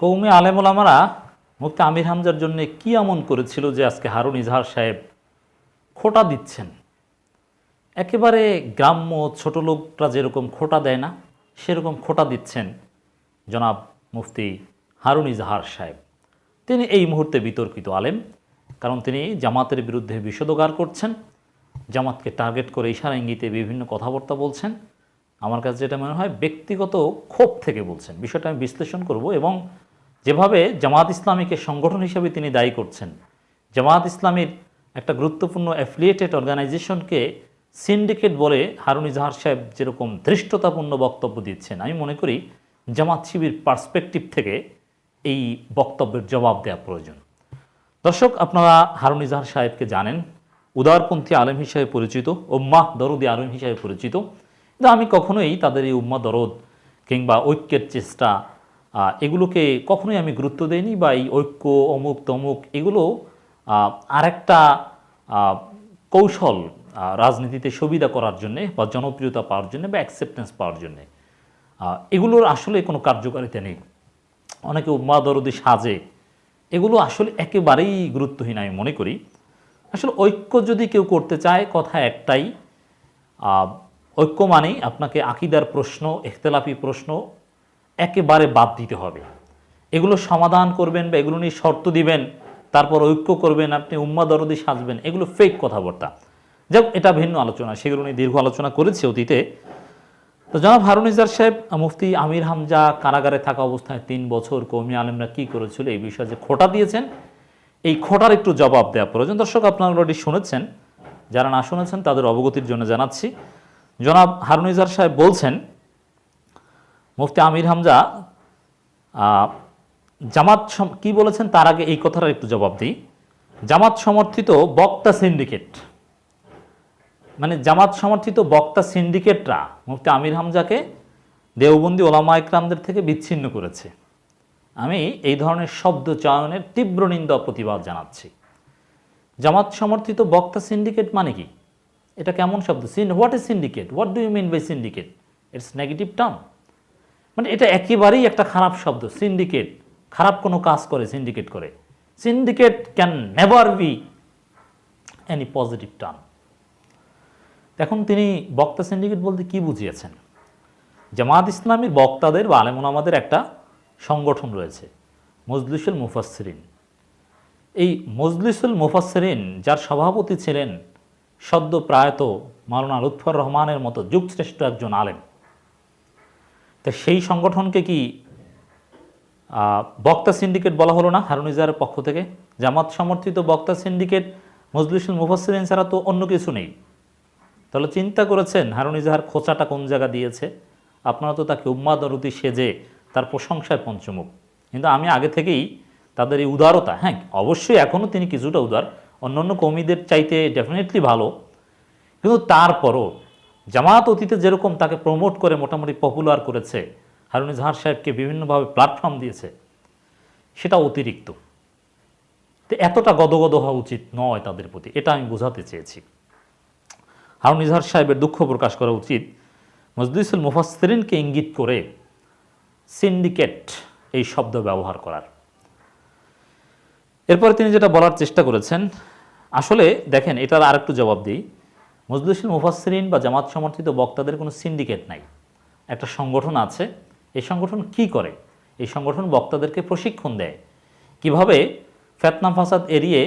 কৌমি আলেমুলামারা মুফতি আমির হামজার জন্য কি এমন করেছিল যে আজকে হারুন ইজহার সাহেব খোটা দিচ্ছেন? একেবারে গ্রাম্য ছোট লোকরা যেরকম খোটা দেয় না, সেরকম খোটা দিচ্ছেন জনাব মুফতি হারুন ইজহার সাহেব। তিনি এই মুহূর্তে বিতর্কিত আলেম, কারণ তিনি জামাতের বিরুদ্ধে বিষোদগার করছেন, জামাতকে টার্গেট করে ইশারা ইঙ্গিতে বিভিন্ন কথাবার্তা বলছেন। আমার কাছে যেটা মনে হয় ব্যক্তিগত ক্ষোভ থেকে বলছেন। বিষয়টা আমি বিশ্লেষণ করব এবং যেভাবে জামাত ইসলামীকে সংগঠন হিসেবে তিনি দায়ী করছেন, জামাত ইসলামীর একটা গুরুত্বপূর্ণ অ্যাফিলিয়েটেড অর্গানাইজেশনকে সিন্ডিকেট বলে হারুন ইজাহার সাহেব যেরকম ধৃষ্টতাপূর্ণ বক্তব্য দিচ্ছেন, আমি মনে করি জামাত শিবির পার্সপেক্টিভ থেকে এই বক্তব্যের জবাব দেওয়া প্রয়োজন। দর্শক, আপনারা হারুন ইজাহার সাহেবকে জানেন, উদারপন্থী আলেম হিসেবে পরিচিত, উম্মাহ দরদি আলেম হিসেবে পরিচিত। কিন্তু আমি কখনোই তাদের এই উম্মা দরদ কিংবা ঐক্যের চেষ্টা এগুলোকে কখনোই আমি গুরুত্ব দেইনি বা এই ঐক্য, অমুক, তমুক এগুলো আরেকটা কৌশল রাজনীতিতে সুবিধা করার জন্যে বা জনপ্রিয়তা পাওয়ার জন্য বা অ্যাকসেপ্টেন্স পাওয়ার জন্যে। এগুলোর আসলে কোনো কার্যকারিতা নেই। অনেকে উম্মা দরদি সাজে, এগুলো আসলে একেবারেই গুরুত্বহীন আমি মনে করি। আসলে ঐক্য যদি কেউ করতে চায়, কথা একটাই ঐক্য মানেই আপনাকে আকিদার প্রশ্ন ইখতলাফি প্রশ্ন একেবারে বাদ দিতে হবে। এগুলো সমাধান করবেন বা এগুলো নিয়ে শর্ত দিবেন, তারপর ঐক্য করবেন, আপনি উম্মা দরদি সাজবেন, এগুলো ফেক কথাবার্তা। যাক, এটা ভিন্ন আলোচনা, সেগুলো নিয়ে দীর্ঘ আলোচনা করেছি অতীতে। তো জনাব হারুন ইজার সাহেব, মুফতি আমির হামজা কারাগারে থাকা অবস্থায় তিন বছর কৌমি আলেমরা কি করেছিল এই বিষয়ে যে খোটা দিয়েছেন, এই খোটার একটু জবাব দেওয়া প্রয়োজন। দর্শক, আপনারা অলরেডি শুনেছেন, যারা না শুনেছেন তাদের অবগতির জন্য জানাচ্ছি। জনাব হারুন ইজার সাহেব বলছেন মুফতি আমির হামজা জামাত কি বলেছেন তার আগে এই কথাটার একটু জবাব দিই। জামাত সমর্থিত বক্তা সিন্ডিকেট মানে জামাত সমর্থিত বক্তা সিন্ডিকেটরা মুফতি আমির হামজাকে দেওবন্দি ওলামা ইকরামদের থেকে বিচ্ছিন্ন করেছে। আমি এই ধরনের শব্দ চয়নের তীব্র নিন্দা প্রতিবাদ জানাচ্ছি। জামাত সমর্থিত বক্তা সিন্ডিকেট মানে কি? এটা কেমন শব্দ? Scene what is syndicate what do you mean by syndicate it's negative term মানে এটা একেবারেই একটা খারাপ শব্দ সিন্ডিকেট খারাপ কোনো কাজ করে সিন্ডিকেট করে। Syndicate can never be any positive term এখন তিনি বক্তা সিন্ডিকেট বলতে কি বুঝিয়েছেন? জামাত ইসলামীর বক্তাদের বা আলেমুলামাদের একটা সংগঠন রয়েছে, মজলিসুল মুফাসসিরিন। এই মজলিসুল মুফাসসিরিন, যার সভাপতি ছিলেন সদ্য প্রয়াত মাওলানা লুৎফর রহমানের মতো যুগশ্রেষ্ঠ একজন আলেম তা সেই সংগঠনকে কি বক্তা সিন্ডিকেট বলা হলো না হারুন ইজারের পক্ষ থেকে? জামাত সমর্থিত বক্তা সিন্ডিকেট, মজলিসুল মুফাসসিরিন ছাড়া তো অন্য কিছু নেই। তাহলে চিন্তা করেছেন হারুন ইজাহার খোঁচাটা কোন জায়গা দিয়েছে? আপনারা তো তাকে উম্মাদরতি সেজে তার প্রশংসায় পঞ্চমুখ। কিন্তু আমি আগে থেকেই তাদের এই উদারতা হ্যাঁ অবশ্যই এখনও তিনি কিছুটা উদার, অন্যান্য কৌমিদের চাইতে ডেফিনেটলি ভালো। কিন্তু তারপরও জামাত অতীতে যেরকম তাকে প্রমোট করে মোটামুটি পপুলার করেছে, হারুন ইজাহার সাহেবকে বিভিন্নভাবে প্ল্যাটফর্ম দিয়েছে, সেটা অতিরিক্ত। তো এতটা গদগদ হওয়া উচিত নয় তাদের প্রতি, এটা আমি বোঝাতে চেয়েছি। হারুন ইজহার সাহেবের দুঃখ প্রকাশ করা উচিত, মজলিসুল মুফাসরিনকে ইঙ্গিত করে সিন্ডিকেট এই শব্দ ব্যবহার করার। এরপরে তিনি যেটা বলার চেষ্টা করেছেন, আসলে দেখেন এটার আরেকটু জবাব দিই মজলিসুল মুফাসরিন বা জামাত সমর্থিত বক্তাদের কোনো সিন্ডিকেট নাই। একটা সংগঠন আছে, এই সংগঠন কি করে? এই সংগঠন বক্তাদেরকে প্রশিক্ষণ দেয়। কীভাবে ফেতনা ফাসাদ এড়িয়ে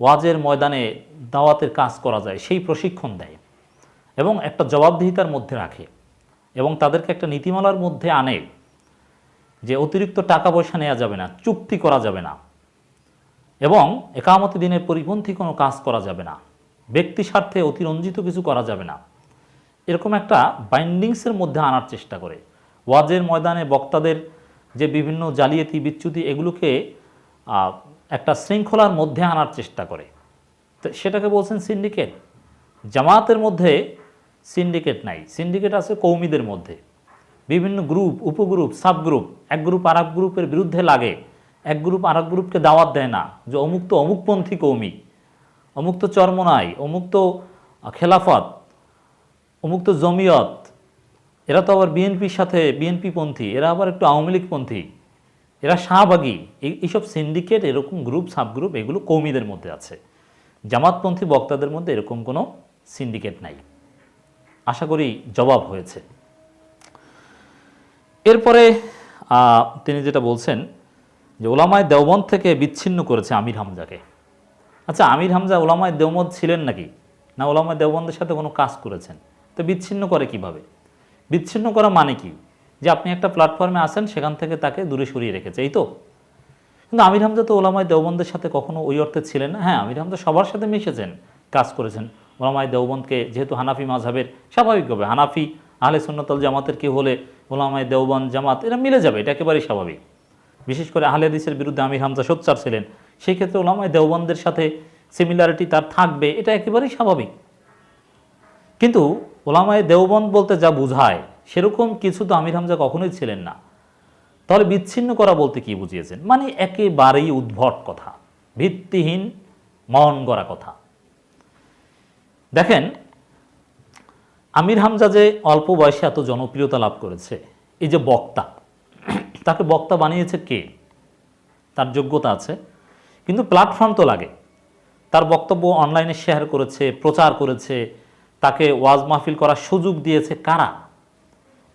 ওয়াজের ময়দানে দাওয়াতের কাজ করা যায়, সেই প্রশিক্ষণ দেয় এবং একটা জবাবদিহিতার মধ্যে রাখে এবং তাদেরকে একটা নীতিমালার মধ্যে আনে যে অতিরিক্ত টাকা পয়সা নেওয়া যাবে না, চুক্তি করা যাবে না এবং একামতি দিনের পরিপন্থী কোনো কাজ করা যাবে না। ব্যক্তি স্বার্থে অতিরঞ্জিত কিছু করা যাবে না। এরকম একটা বাইন্ডিংসের মধ্যে আনার চেষ্টা করে। ওয়াজের ময়দানে বক্তাদের যে বিভিন্ন জালিয়াতি, বিচ্যুতি, এগুলোকে একটা শৃঙ্খলার মধ্যে আনার চেষ্টা করে। তো সেটাকে বলছেন সিন্ডিকেট জামাতের মধ্যে সিন্ডিকেট নাই। সিন্ডিকেট আছে কৌমিদের মধ্যে। বিভিন্ন গ্রুপ উপগ্রুপ সাব গ্রুপ এক গ্রুপ আর গ্রুপের বিরুদ্ধে লাগে। এক গ্রুপ আর গ্রুপকে দাওয়াত দেয় না যে অমুক তো অমুকপন্থী কৌমি। অমুক তো চরমনাই অমুক তো খেলাফত অমুক তো জমিয়ত, এরা তো আবার বিএনপির সাথে, বিএনপি পন্থী, এরা আবার একটু আওয়ামী লীগ পন্থী, এরা শাহবাগী, এই- এইসব সিন্ডিকেট এরকম গ্রুপ সাবগ্রুপ এগুলো কৌমিদের মধ্যে আছে। জামাতপন্থী বক্তাদের মধ্যে এরকম কোনো সিন্ডিকেট নাই। আশা করি জবাব হয়েছে। এরপরে তিনি যেটা বলছেন যে, ওলামায় দেওবন্দ থেকে বিচ্ছিন্ন করেছে আমির হামজাকে। আচ্ছা আমির হামজা ওলামায় দেওবন্দ ছিলেন নাকি? না, ওলামায় দেওবন্দের সাথে কোনো কাজ করেছেন? তো বিচ্ছিন্ন করে কীভাবে? বিচ্ছিন্ন করা মানে কি? যে আপনি একটা প্ল্যাটফর্মে আসেন সেখান থেকে তাকে দূরে সরিয়ে রেখেছে, এই তো? কিন্তু আমির হামজা তো ওলামায় দেওবন্দের সাথে কখনো ওই অর্থে ছিলেন না। হ্যাঁ আমির হামজা সবার সাথে মিশেছেন, কাজ করেছেন। ওলামায় দেওবন্দকে যেহেতু হানাফি মাঝহাবের স্বাভাবিকভাবে হানাফি, আহলে সুন্নতল জামাতের কি হলে ওলামায় দেওবন্দ, জামাত, এরা মিলে যাবে, এটা একেবারেই স্বাভাবিক। বিশেষ করে আহলে হাদিসের বিরুদ্ধে আমির হামজা সোচ্চার ছিলেন। সেই ক্ষেত্রে ওলামায় দেওবন্দের সাথে সিমিলারিটি তার থাকবে, এটা একেবারেই স্বাভাবিক। কিন্তু ওলামায় দেওবন্দ বলতে যা বোঝায়, সেরকম কিছু তো আমির হামজা কখনোই ছিলেন না। তাহলে বিচ্ছিন্ন করা বলতে কি বুঝিয়েছেন? মানে একেবারেই উদ্ভট কথা, ভিত্তিহীন মন গড়া কথা। দেখেন, আমির হামজা যে অল্প বয়সে এত জনপ্রিয়তা লাভ করেছে, এই যে বক্তা, তাকে বক্তা বানিয়েছে কে? তার যোগ্যতা আছে কিন্তু প্ল্যাটফর্ম তো লাগে। তার বক্তব্য অনলাইনে শেয়ার করেছে, প্রচার করেছে, তাকে ওয়াজ মাহফিল করার সুযোগ দিয়েছে কারা?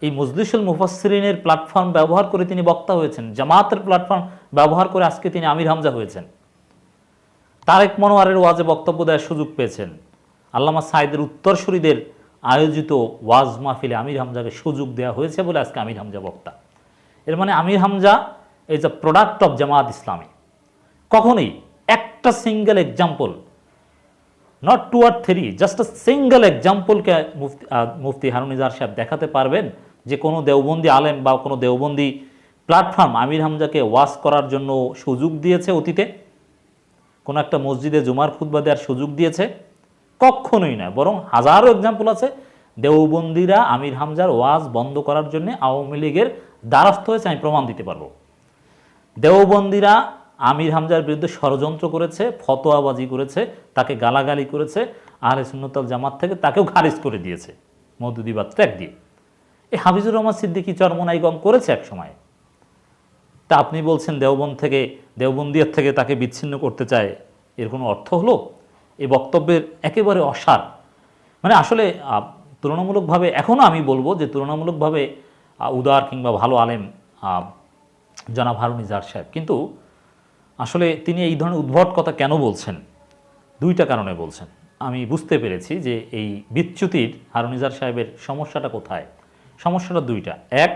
এই মজলিসুল মুফাসসিরিনের প্ল্যাটফর্ম ব্যবহার করে তিনি বক্তা হয়েছেন, জামাতের প্ল্যাটফর্ম ব্যবহার করে আজকে তিনি আমির হামজা হয়েছেন। তারেক মনোয়ারের ওয়াজে বক্তব্য দেওয়ার সুযোগ পেয়েছেন। আল্লামা সাইদের উত্তরসূরিদের আয়োজিত ওয়াজ মাহফিলে আমির হামজাকে সুযোগ দেওয়া হয়েছে বলে আজকে আমির হামজা বক্তা। এর মানে Amir Hamza is a product of Jamaat Islami. কখনোই একটা সিঙ্গেল এক্সাম্পল নট টু আর থ্রি জাস্ট সিঙ্গেল এক্সাম্পলকে মুফতি মুফতি হারুন ইজার সাহেব দেখাতে পারবেন যে কোনো দেওবন্দি আলেম বা কোনো দেওবন্দি প্ল্যাটফর্ম আমির হামজাকে ওয়াজ করার জন্য সুযোগ দিয়েছে অতীতে। কোনো একটা মসজিদে জুমার খুতবা দেওয়ার সুযোগ দিয়েছে। কখনোই নয়, বরং হাজারো এক্সাম্পল আছে। দেওবন্দিরা আমির হামজার ওয়াজ বন্ধ করার জন্য আওয়ামী লীগের দ্বারস্থ হয়েছে, আমি প্রমাণ দিতে পারব। দেওবন্দিরা আমির হামজার বিরুদ্ধে ষড়যন্ত্র করেছে, ফতোয়াবাজি করেছে, তাকে গালাগালি করেছে, আহলে সুন্নতাল জামাত থেকে তাকেও খারিজ করে দিয়েছে। মধুদি বা ত্যাগ দিয়ে এই হাফিজুর রহমান সিদ্দিকী চরমনাইগম করেছে এক সময় তা আপনি বলছেন দেওবন্দ থেকে দেওবন্দিয়ার থেকে তাকে বিচ্ছিন্ন করতে চায়, এর কোনো অর্থ হলো? এই বক্তব্যের একেবারে অসার। মানে আসলে তুলনামূলকভাবে এখনও আমি বলব যে তুলনামূলকভাবে উদার কিংবা ভালো আলেম জনাব ইজার সাহেব। কিন্তু আসলে তিনি এই ধরনের উদ্ভট কথা কেন বলছেন? দুইটা কারণে বলছেন। আমি বুঝতে পেরেছি যে এই বিচ্যুতির হারুনিজার সাহেবের সমস্যাটা কোথায়। সমস্যাটা দুইটা। এক,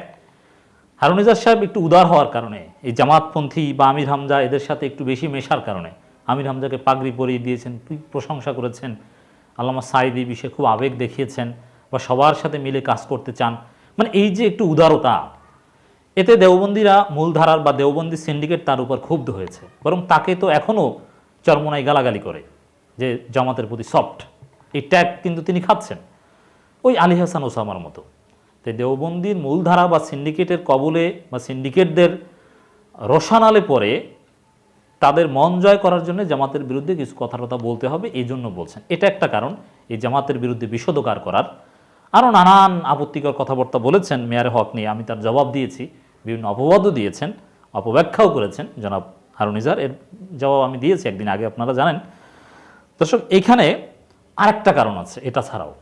হারুনিজার সাহেব একটু উদার হওয়ার কারণে, এই জামাতপন্থী বা আমির হামজা এদের সাথে একটু বেশি মেশার কারণে, আমির হামজাকে পাগড়ি পরিয়ে দিয়েছেন প্রশংসা করেছেন, আল্লামা সাইদ বিষয়ে খুব আবেগ দেখিয়েছেন বা সবার সাথে মিলে কাজ করতে চান। মানে এই যে একটু উদারতা এতে দেওবন্দিরা মূলধারার বা দেওবন্দি সিন্ডিকেট তার উপর ক্ষুব্ধ হয়েছে। বরং তাকে তো এখনও চরমনাই গালাগালি করে যে জামাতের প্রতি সফট এই ট্যাগ কিন্তু তিনি খাচ্ছেন। ওই আলী হাসান ওসামার মতো। তাই দেওবন্দির মূলধারা বা সিন্ডিকেটের কবলে বা সিন্ডিকেটদের রসানালে পরে তাদের মন জয় করার জন্য জামাতের বিরুদ্ধে কিছু কথাবার্তা বলতে হবে, এই জন্য বলছেন। এটা একটা কারণ, এই জামাতের বিরুদ্ধে বিষোদগার করার। আরও নানান আপত্তিকর কথাবার্তা বলেছেন মেয়ার হক নিয়ে, আমি তার জবাব দিয়েছি। বিভিন্ন অপবাদও দিয়েছেন, অপব্যাখ্যাও করেছেন। জনাব হারুনিজার, এর জবাব আমি দিয়েছি একদিন আগে, আপনারা জানেন। দর্শক, এখানে আরেকটা কারণ আছে, এটা ছাড়াও।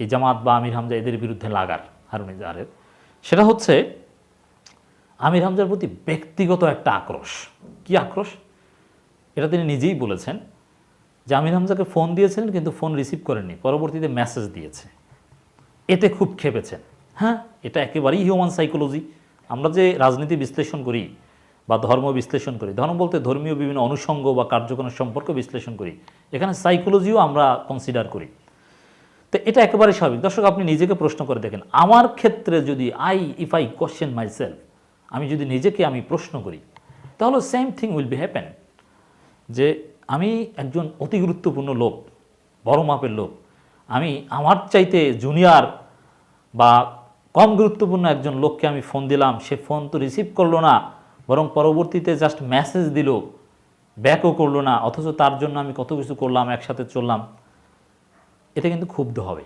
এই জামাত বা আমির হামজা এদের বিরুদ্ধে লাগার হারুনিজারের। সেটা হচ্ছে, আমির হামজার প্রতি ব্যক্তিগত একটা আক্রোশ। কি আক্রোশ? এটা তিনি নিজেই বলেছেন যে আমির হামজাকে ফোন দিয়েছিলেন, কিন্তু ফোন রিসিভ করেননি, পরবর্তীতে মেসেজ দিয়েছে। এতে খুব খেপেছেন হ্যাঁ এটা একেবারেই হিউম্যান সাইকোলজি আমরা যে রাজনীতি বিশ্লেষণ করি বা ধর্ম বিশ্লেষণ করি, ধর্ম বলতে ধর্মীয় বিভিন্ন অনুষঙ্গ বা কার্যক্রম সম্পর্ক বিশ্লেষণ করি, এখানে সাইকোলজিও আমরা কনসিডার করি। তো এটা একেবারে স্বাভাবিক। দর্শক, আপনি নিজেকে প্রশ্ন করে দেখেন, আমার ক্ষেত্রে যদি I if I question myself আমি যদি নিজেকে আমি প্রশ্ন করি, তাহলে same thing will be happen যে আমি একজন অতি গুরুত্বপূর্ণ লোক, বড় মাপের লোক, আমি আমার চাইতে জুনিয়র বা কম গুরুত্বপূর্ণ একজন লোককে আমি ফোন দিলাম, সে ফোন তো রিসিভ করল না, বরং পরবর্তীতে জাস্ট মেসেজ দিল, ব্যাকও করল না, অথচ তার জন্য আমি কত কিছু করলাম, একসাথে চললাম। এটা কিন্তু ক্ষুব্ধ হবে।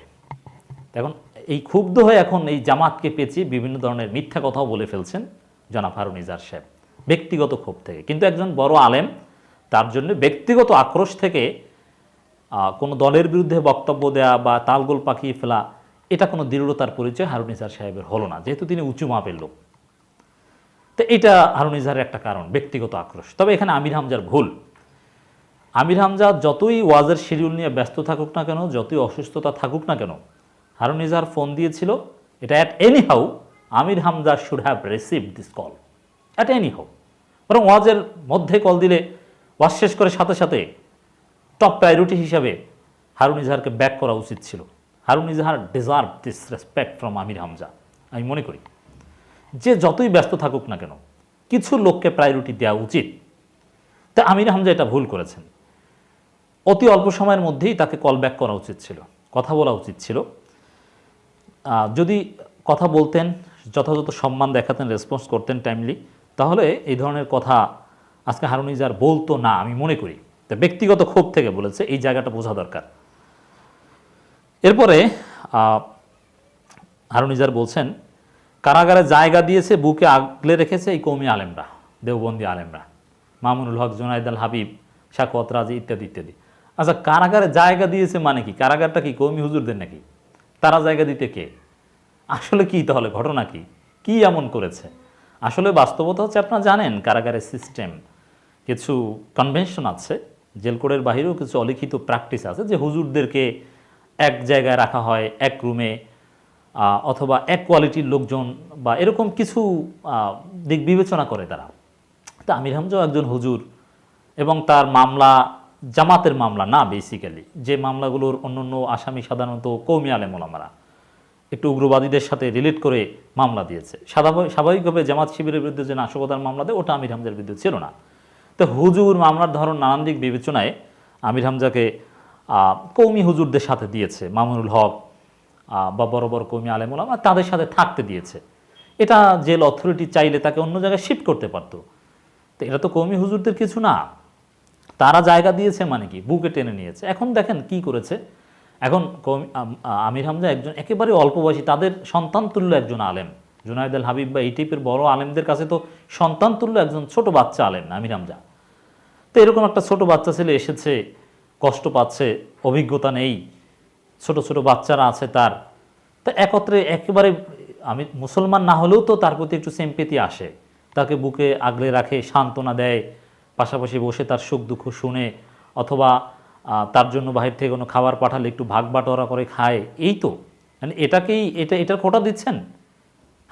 এখন এই ক্ষুব্ধ হয়ে এখন এই জামাতকে পেঁচিয়ে বিভিন্ন ধরনের মিথ্যা কথাও বলে ফেলছেন জনাব হারুন ইজার সাহেব। ব্যক্তিগত ক্ষোভ থেকে। কিন্তু একজন বড় আলেম, তার জন্য ব্যক্তিগত আক্রোশ থেকে কোনো দলের বিরুদ্ধে বক্তব্য দেয়া বা তালগোল পাকিয়ে ফেলা এটা কোনো দৃঢ়তার পরিচয় হারুন ইজার সাহেবের হলো না, যেহেতু তিনি উঁচু মাপের লোক। তো এটা হারুন একটা কারণ, ব্যক্তিগত আক্রোশ। তবে এখানে আমির হামজার ভুল। আমির হামজা যতই ওয়াজের শিডিউল নিয়ে ব্যস্ত থাকুক না কেন, যতই অসুস্থতা থাকুক না কেন হারুন ইজাহার ফোন দিয়েছিল, এটা at any how Amir Hamza should have receive this call at any how বরং ওয়াজের মধ্যে কল দিলে, ওয়াজ শেষ করে সাথে সাথে টপ প্রায়োরিটি হিসাবে হারুন ইজাহারকে ব্যাক করা উচিত ছিল। Harun Izhar deserve this respect from Amir Hamza, আমি মনে করি। যে যতই ব্যস্ত থাকুক না কেন, কিছু লোককে প্রায়োরিটি দেওয়া উচিত। তা আমির হামজা এটা ভুল করেছেন। অতি অল্প সময়ের মধ্যেই তাকে কল ব্যাক করা উচিত ছিল, কথা বলা উচিত ছিল। যদি কথা বলতেন, যথাযথ সম্মান দেখাতেন রেসপন্স করতেন টাইমলি তাহলে এই ধরনের কথা আজকে হারুন ইজার বলতো না, আমি মনে করি। তা ব্যক্তিগত ক্ষোভ থেকে বলেছে, এই জায়গাটা বোঝা দরকার। এরপরে আহ, হারুন ইজার বলছেন কারাগারে জায়গা দিয়েছে বুকে আগলে রেখেছে এই কৌমি আলেমরা দেওবন্দি আলেমরা। মামুনুল হক জোনাইদ আল হাবিব শাকওয়াত রাজি ইত্যাদি ইত্যাদি। আচ্ছা কারাগারে জায়গা দিয়েছে মানে কি? কারাগারটা কি কৌমি হুজুরদের নাকি? তারা জায়গা দিতে কে? আসলে কি তাহলে? ঘটনা কি? কি এমন করেছে? আসলে বাস্তবতা হচ্ছে আপনারা জানেন কারাগারের সিস্টেম কিছু কনভেনশন আছে জেল কোডের বাহিরেও কিছু অলিখিত প্র্যাকটিস আছে যে হুজুরদেরকে এক জায়গায় রাখা হয়, এক রুমে অথবা এক কোয়ালিটির লোকজন বা এরকম কিছু দিক বিবেচনা করে তারা। তা আমির হামজাও একজন হুজুর এবং তার মামলা জামাতের মামলা না বেসিক্যালি যে মামলাগুলোর অন্য অন্য আসামি সাধারণত কৌমি আলে মোলামারা একটু উগ্রবাদীদের সাথে রিলেট করে মামলা দিয়েছে। স্বাভাবিক স্বাভাবিকভাবে জামাত শিবিরের বিরুদ্ধে যে নাশকতার মামলা দেয়, ওটা আমির হামজার বিরুদ্ধে ছিল না। তো হুজুর মামলার ধরন নানান দিক বিবেচনায় আমির হামজাকে কৌমি হুজুরদের সাথে দিয়েছে, মামুনুল হক বা বড় বড় কৌমি আলেমুলামা তাদের সাথে থাকতে দিয়েছে। এটা জেল অথরিটি চাইলে তাকে অন্য জায়গায় শিফট করতে পারতো। তো এটা তো কৌমি হুজুরদের কিছু না। তারা জায়গা দিয়েছে মানে কি? বুকে টেনে নিয়েছে। এখন দেখেন কি করেছে। এখন কৌমি- আমির হামজা একজন একেবারে অল্প বয়সী, তাদের সন্তান তুল্য একজন আলেম। জুনায়দ আল হাবিব বা এই টাইপের বড় আলেমদের কাছে তো সন্তান তুল্য একজন ছোট বাচ্চা আলেম আমির হামজা। তো এরকম একটা ছোট বাচ্চা ছেলে এসেছে কষ্ট পাচ্ছে, অভিজ্ঞতা নেই, ছোট ছোট বাচ্চারা আছে তার। তো একত্রে একেবারে আমি মুসলমান না হলেও তো তার প্রতি একটু সেম্পেতি আসে। তাকে বুকে আগলে রাখে, সান্ত্বনা দেয়, পাশাপাশি বসে তার সুখ দুঃখ শুনে, অথবা তার জন্য বাহির থেকে কোনো খাবার পাঠালে একটু ভাগ বাটোয়ারা করে খায়। এই তো। মানে এটাকেই, এটা, এটার কোটা দিচ্ছেন?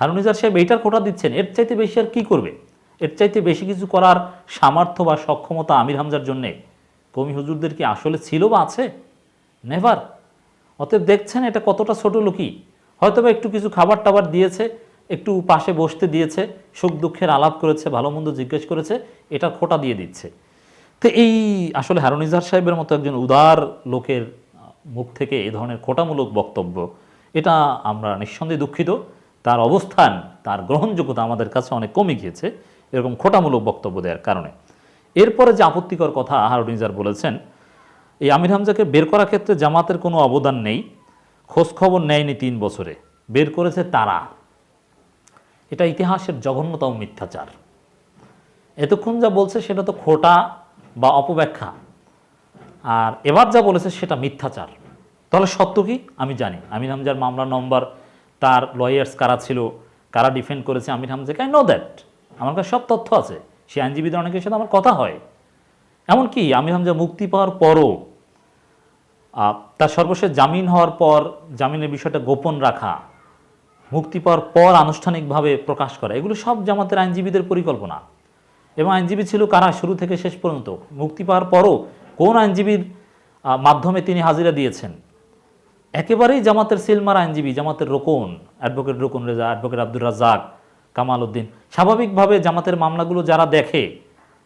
হারুনিজার সাহেব এইটার কোটা দিচ্ছেন? এর চাইতে বেশি আর কি করবে? এর চাইতে বেশি কিছু করার সামর্থ্য বা সক্ষমতা আমির হামজার জন্যে? কমি হুজুরদের কি আসলে ছিল বা আছে? নেভার অতএব দেখছেন এটা কতটা ছোট লোকই। হয়তো বা একটু কিছু খাবার টাবার দিয়েছে, একটু পাশে বসতে দিয়েছে, সুখ দুঃখের আলাপ করেছে, ভালো মন্দ জিজ্ঞেস করেছে, এটা খোটা দিয়ে দিচ্ছে। তো এই আসলে হারুন সাহেবের মতো একজন উদার লোকের মুখ থেকে এ ধরনের খোটামূলক বক্তব্য, এটা আমরা নিঃসন্দেহে দুঃখিত। তার অবস্থান, তার গ্রহণযোগ্যতা আমাদের কাছে অনেক কমে গিয়েছে, এরকম খোটামূলক বক্তব্য দেওয়ার কারণে। এরপরে যে আপত্তিকর কথা হারুন ইজহার বলেছেন, এই আমির হামজাকে বের করার ক্ষেত্রে জামাতের কোনো অবদান নেই খোঁজখবর নেয়নি তিন বছরে, বের করেছে তারা। এটা ইতিহাসের জঘন্যতম মিথ্যাচার। এতক্ষণ যা বলছে সেটা তো খোটা বা অপব্যাখ্যা। আর এবার যা বলেছে সেটা মিথ্যাচার। তাহলে সত্য কি? আমি জানি। আমির হামজার মামলার নম্বর, তার লয়ার্স কারা ছিল, কারা ডিফেন্ড করেছে আমির হামজাকে? আই নো দ্যাট আমার কাছে সব তথ্য আছে। সে আইনজীবীদের অনেকের সাথে আমার কথা হয়। এমনকি আমির হামজা মুক্তি পাওয়ার পরও তার সর্বশেষ জামিন হওয়ার পর জামিনের বিষয়টা গোপন রাখা, মুক্তি পাওয়ার পর আনুষ্ঠানিকভাবে প্রকাশ করা, এগুলো সব জামাতের আইনজীবীদের পরিকল্পনা। এবং আইনজীবী ছিল কারা? শুরু থেকে শেষ পর্যন্ত। মুক্তি পাওয়ার পরও কোন আইনজীবীর মাধ্যমে তিনি হাজিরা দিয়েছেন? একেবারেই জামাতের সিলমার আইনজীবী, জামাতের রোকন, অ্যাডভোকেট রোকন রেজা, অ্যাডভোকেট আব্দুর রাজ্জাক কামাল উদ্দিন স্বাভাবিকভাবে জামাতের মামলাগুলো যারা দেখে,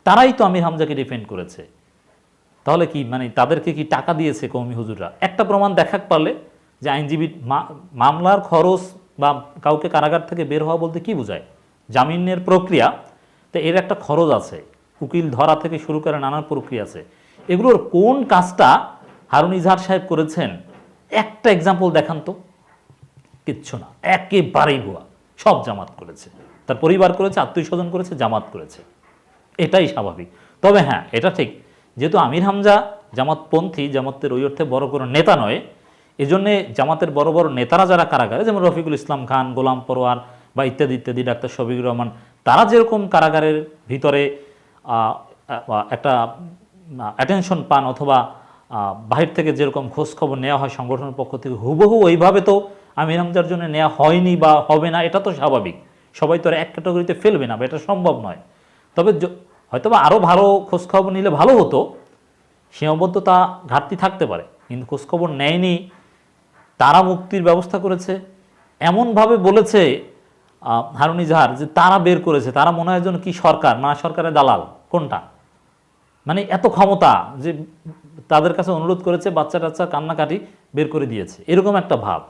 তারাই তো আমির হামজাকে ডিফেন্ড করেছে। তাহলে কি মানে তাদেরকে কি টাকা দিয়েছে কৌমি হুজুররা? একটা প্রমাণ দেখাক পারলে যে আইনজীবী মা- মামলার খরচ বা কাউকে কারাগার থেকে বের হওয়া বলতে কি বোঝায়? জামিনের প্রক্রিয়া, তো এর একটা খরচ আছে। উকিল ধরা থেকে শুরু করে নানান প্রক্রিয়া আছে। এগুলোর কোন কাজটা হারুন ইজহার সাহেব করেছেন? একটা এক্সাম্পল দেখান তো। কিচ্ছু না। একেবারেই ভুয়া। সব জামাত করেছে। তার পরিবার করেছে আত্মীয় স্বজন করেছে, জামাত করেছে। এটাই স্বাভাবিক। তবে হ্যাঁ এটা ঠিক। যেহেতু আমির হামজা জামাতপন্থী, জামাতের ওই অর্থে বড় কোনো নেতা নয়, এজন্যে জামাতের বড় বড় নেতারা যারা কারাগারে, যেমন রফিকুল ইসলাম খান, গোলাম পরোয়ার বা ইত্যাদি ইত্যাদি, ডাক্তার শফিকুর রহমান, তারা যেরকম কারাগারের ভিতরে একটা অ্যাটেনশন পান অথবা বাহির থেকে যেরকম খোঁজখবর নেওয়া হয় সংগঠনের পক্ষ থেকে, হুবহু ওইভাবে তো আমির হামজার জন্য নেওয়া হয়নি বা হবে না, এটা তো স্বাভাবিক। সবাই তো আর এক ক্যাটাগরিতে ফেলবে না, বা এটা সম্ভব নয়। তবে হয়তোবা আরও ভালো খোঁজখবর নিলে ভালো হতো, সীমাবদ্ধতা ঘাটতি থাকতে পারে, কিন্তু খোঁজখবর নেয়নি, তারা মুক্তির ব্যবস্থা করেছে, এমনভাবে বলেছে হারুন ইজাহার যে তারা বের করেছে, তারা মনে হয় যেন কী সরকার, না সরকারের দালাল, কোনটা? মানে এত ক্ষমতা যে তাদের কাছে অনুরোধ করেছে বাচ্চা টাচ্চা কান্নাকাটি বের করে দিয়েছে, এরকম একটা ভাব।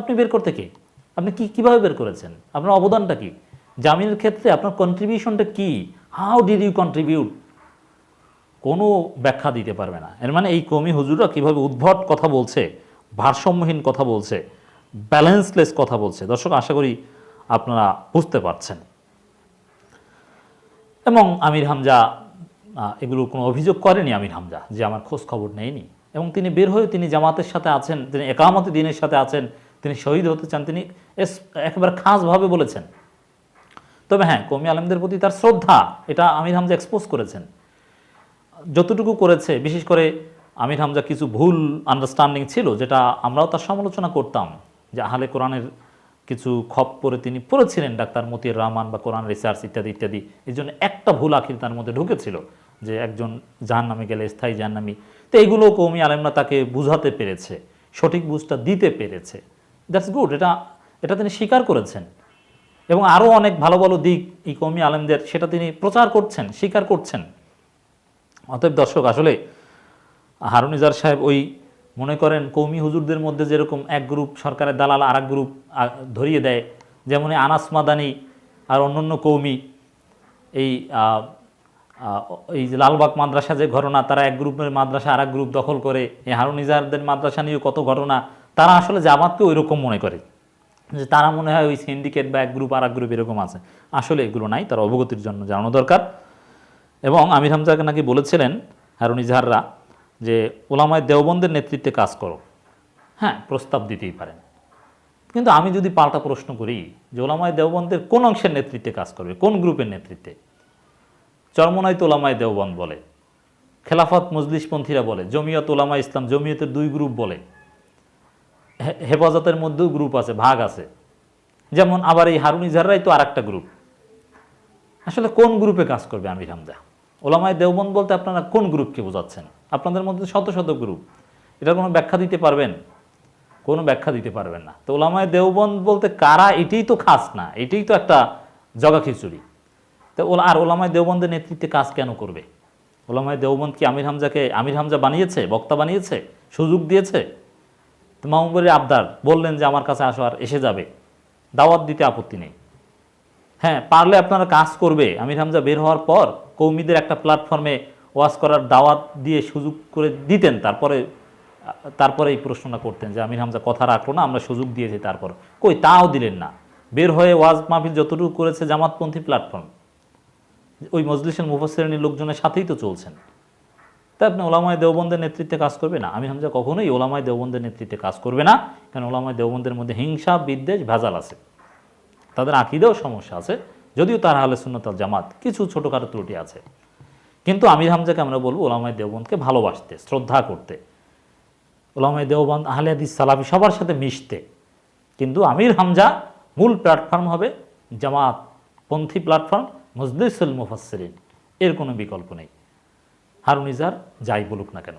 আপনি বের করতে কে? আপনি কি, কীভাবে বের করেছেন? আপনার অবদানটা কি? জামিনের ক্ষেত্রে আপনার কন্ট্রিবিউশনটা কি? হাউ ডিড ইউ কন্ট্রিবিউট কোনো ব্যাখ্যা দিতে পারবে না। এর মানে এই কমি হুজুররা কীভাবে উদ্ভট কথা বলছে, ভারসাম্যহীন কথা বলছে ব্যালেন্সলেস কথা বলছে, দর্শক, আশা করি আপনারা বুঝতে পারছেন। এবং আমির হামজা এগুলো কোনো অভিযোগ করেনি আমির হামজা, যে আমার খোঁজ খবর নেয়নি। এবং তিনি বের হয়ে তিনি জামাতের সাথে আছেন, তিনি একামতি দিনের সাথে আছেন তিনি শহীদ হতে চান, তিনি একেবারে খাসভাবে বলেছেন। তবে হ্যাঁ কমি আলমদের প্রতি তার শ্রদ্ধা, এটা আমির হামজা এক্সপোজ করেছেন। যতটুকু করেছে, বিশেষ করে আমির হামজা কিছু ভুল আন্ডারস্ট্যান্ডিং ছিল, যেটা আমরাও তার সমালোচনা করতাম, যে আহলে কোরআনের কিছু খপ পরে তিনি পড়েছিলেন ডাক্তার মতির রহমান বা কোরআন রিসার্চ ইত্যাদি ইত্যাদি। এই জন্য একটা ভুল আখির তার মধ্যে ঢুকেছিল, যে একজন জাহান্নামে গেলে স্থায়ী জাহান্নামি। তো এইগুলো কৌমি আলেমরা তাকে বুঝাতে পেরেছে, সঠিক বুঝটা দিতে পেরেছে। দ্যাটস গুড, এটা এটা তিনি স্বীকার করেছেন। এবং আরও অনেক ভালো ভালো দিক এই কৌমি আলেমদের, সেটা তিনি প্রচার করছেন, স্বীকার করছেন। অতএব দর্শক, আসলে হারুনিজার সাহেব ওই মনে করেন কৌমি হুজুরদের মধ্যে যেরকম এক গ্রুপ সরকারের দালাল আর এক গ্রুপ ধরিয়ে দেয় যেমন আনাস মাদানি আর অন্যান্য কৌমি এই এই যে লালবাগ মাদ্রাসা যে ঘটনা, তারা এক গ্রুপের মাদ্রাসা আর এক গ্রুপ দখল করে। এই হারুনিজারদের মাদ্রাসা নিয়েও কত ঘটনা তারা আসলে জামাতকে ওই রকম মনে করে। যে তারা মনে হয় ওই সিন্ডিকেট বা এক গ্রুপ আর এক গ্রুপ এরকম আছে। আসলে এগুলো নাই, তার অবগতির জন্য জানানো দরকার। এবং আমির হামজাকে নাকি বলেছিলেন, হারুন ইজাহাররা, যে ওলামায় দেওবন্দের নেতৃত্বে কাজ করো। হ্যাঁ প্রস্তাব দিতেই পারেন। কিন্তু আমি যদি পাল্টা প্রশ্ন করি, যে ওলামায় দেওবন্দের কোন অংশের নেতৃত্বে কাজ করবে, কোন গ্রুপের নেতৃত্বে? চরমনাইত ওলামায় দেওবন্দ বলে, খেলাফত মজলিসপন্থীরা বলে, জমিয়ত ওলামা ইসলাম জমিয়তের দুই গ্রুপ বলে। হেফাজতের মধ্যেও গ্রুপ আছে, ভাগ আছে। যেমন আবার এই হারুন ইজাহাররাই তো আর একটা গ্রুপ আসলে কোন গ্রুপে কাজ করবে আমির হামজা? ওলামায় দেওবন বলতে আপনারা কোন গ্রুপকে বোঝাচ্ছেন? আপনাদের মধ্যে শত শত গ্রুপ এটার কোনো ব্যাখ্যা দিতে পারবেন? কোনো ব্যাখ্যা দিতে পারবেন না। তো ওলামায় দেওবন বলতে কারা, এটাই তো খাস না। এটাই তো একটা জগা খিচুড়ি। তো ওলা আর ওলামায় দেওবন্দের নেতৃত্বে কাজ কেন করবে? ওলামায় দেওবন্দ কি আমির হামজাকে আমির হামজা বানিয়েছে? বক্তা বানিয়েছে? সুযোগ দিয়েছে? তো আবদার, বললেন যে আমার কাছে আসো আর এসে যাবে। দাওয়াত দিতে আপত্তি নেই। হ্যাঁ পারলে আপনারা কাজ করবে। আমির হামজা বের হওয়ার পর কৌমিদের একটা প্ল্যাটফর্মে ওয়াজ করার দাওয়াত দিয়ে সুযোগ করে দিতেন। তারপরে তারপরে এই প্রশ্নটা করতেন যে আমির হামজা কথা রাখল না, আমরা সুযোগ দিয়েছি তারপর। কই, তাও দিলেন না। বের হয়ে ওয়াজ মাহফিল যতটুকু করেছে জামাতপন্থী প্ল্যাটফর্ম ওই মজলিসের মুফাসেরণী লোকজনের সাথেই তো চলছেন। তাই আপনি ওলামায় দেওবন্দের নেতৃত্বে কাজ করবে না। আমি হামজা কখনোই ওলামায় দেওবন্দের নেতৃত্বে কাজ করবে না কারণ ওলামায় দেওবন্দের মধ্যে হিংসা, বিদ্বেষ, ভেজাল আছে। তাদের আকিদেও সমস্যা আছে, যদিও তার হালে সুন্নতাল জামাত, কিছু ছোটোখাটো ত্রুটি আছে। কিন্তু আমির হামজাকে আমরা বলব ওলামায় দেওবন্দকে ভালোবাসতে, শ্রদ্ধা করতে। ওলামায় দেওবন্দ, আহলে হাদিস, সালাফি সবার সাথে মিশতে। কিন্তু আমির হামজা মূল প্ল্যাটফর্ম হবে জামাত পন্থী প্ল্যাটফর্ম মজলিসুল মুফাসসিরিন। এর কোনো বিকল্প নেই। হারুন ইজার যাই বলুক না কেন।